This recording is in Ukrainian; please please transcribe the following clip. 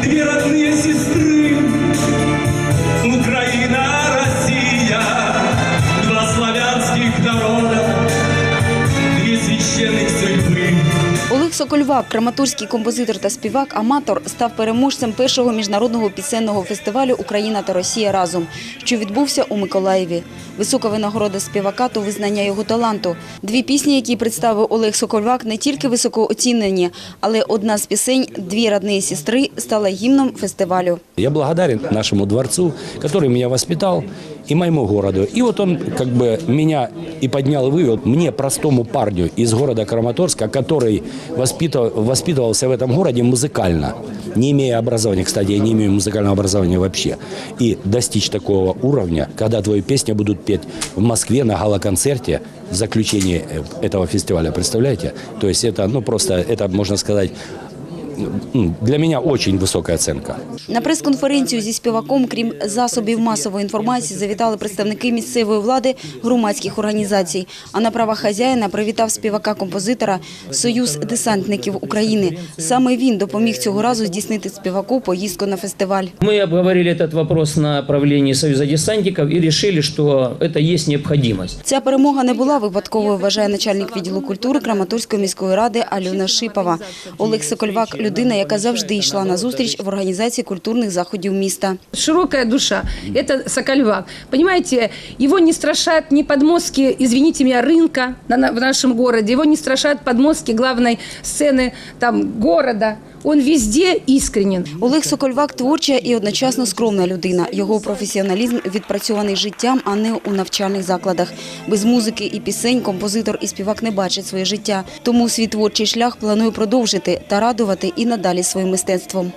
две родные Олег Сокольвак, краматорський композитор та співак, аматор, став переможцем першого міжнародного пісенного фестивалю Україна та Росія разом, що відбувся у Миколаєві. Висока винагорода співака то визнання його таланту. Дві пісні, які представив Олег Сокольвак, не тільки високо оцінені, але одна з пісень Дві родні сестри стала гімном фестивалю. Я благодарен нашему дворцу, который меня воспитал, и моему городу. И вот он как бы меня и поднял, и вывел. Мне, простому парню из города Краматорска, который воспитывал, воспитывался в этом городе музыкально, не имея образования, кстати, я не имею музыкального образования вообще, и достичь такого уровня, когда твои песни будут петь в Москве на гала-концерте в заключении этого фестиваля, представляете? То есть это, ну просто, это можно сказать, для меня очень высокая оценка. На прес-конференцію зі співаком, крім засобів масової інформації, завітали представники місцевої влади громадських організацій. А на правах хазяїна привітав співака-композитора Союз десантників України. Саме він допоміг цього разу здійснити співаку поїздку на фестиваль. Мы обговорили этот вопрос на правлении Союза десантников и решили, что это есть необходимость. Ця перемога не була випадковою, вважає начальник відділу культури Краматорської міської ради Альона Шипова. Олег Сокольвак – людина, яка завжди йшла на зустріч в організації культурних заходів міста. широкая душа. Это Сокольвак. Понимаете, его не страшат ни подмостки, извините меня, рынка на, на- в нашем городе, его не страшат подмостки главной сцены там, города. Он везде искренен. Олег Сокольвак – творча і одночасно скромна людина. Його професіоналізм відпрацьований життям, а не у навчальних закладах. Без музики і пісень композитор і співак не бачить своє життя. Тому свій творчий шлях планує продовжити та радувати і надалі своїм мистецтвом.